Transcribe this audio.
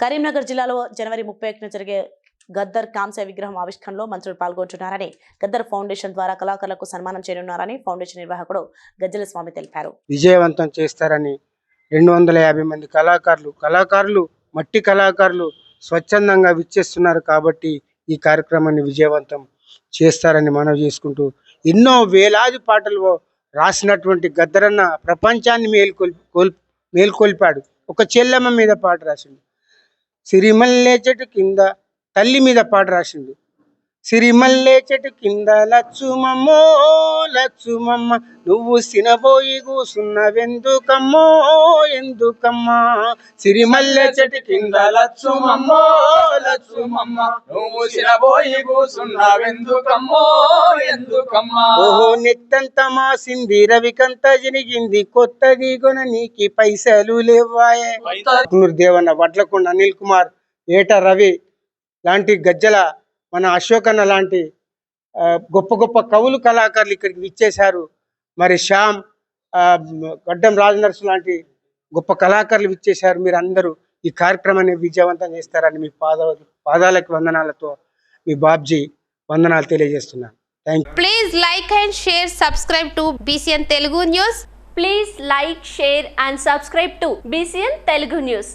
కరీంనగర్ జిల్లాలో జనవరి ముప్పై ఒకటిన జరిగే గద్దర్ కాంస్య విగ్రహం ఆవిష్కరణలో మంత్రులు పాల్గొంటున్నారని గద్దర్ ఫౌండేషన్ ద్వారా కళాకారులకు సన్మానం చేయనున్నారని ఫౌండేషన్ నిర్వాహకుడు గజ్జల స్వామి తెలిపారు. విజయవంతం చేస్తారని రెండు వందల యాభై మంది కళాకారులు కళాకారులు మట్టి కళాకారులు స్వచ్ఛందంగా విచ్చేస్తున్నారు కాబట్టి ఈ కార్యక్రమాన్ని విజయవంతం చేస్తారని మనవి చేసుకుంటూ ఎన్నో వేలాది పాటలు రాసినటువంటి గద్దరన్న ప్రపంచాన్ని మేల్కొల్ కోల్ మేల్కొల్పాడు. ఒక చెల్లెమ్మ మీద పాట రాసిండు. సిరిమల్లె చెట్టు కింద తల్లి మీద పాట రాసిండు సిరిమల్లె చెట్టు కింద లచ్చుమమ్మో లచ్చుమమ్మ నువ్వు సినబోయి కూసున్నవెందుకమ్మో ఎందుకమ్మా? సిరిమల్లె చెట్టు కింద లచ్చుమమ్మో లచ్చుమమ్మ నువ్వు సిరబోయి కూసున్నావెందుకమ్మో ఎందుకమ్మా? ఓహో నెత్తంత మాసింది రవికంత జరిగింది కొత్తది కొన నీకి పైసలు లేవాయే దేవన్న వడ్లకొండ అనిల్ కుమార్ ఏట రవి లాంటి గజ్జల మన అశోకన్న లాంటి గొప్ప గొప్ప కవులు కళాకారులు ఇక్కడికి విచ్చేశారు. మరి శ్యామ్ గడ్డం రాజనర్సు లాంటి గొప్ప కళాకారులు విచ్చేశారు మీరు అందరూ ఈ కార్యక్రమాన్ని విజయవంతం చేస్తారని మీ పాద పాదాలకు వందనాలతో మీ బాబ్జీ వందనాలు తెలియజేస్తున్నాను. Thank please like and share subscribe to BCN Telugu news please like share and subscribe to BCN Telugu news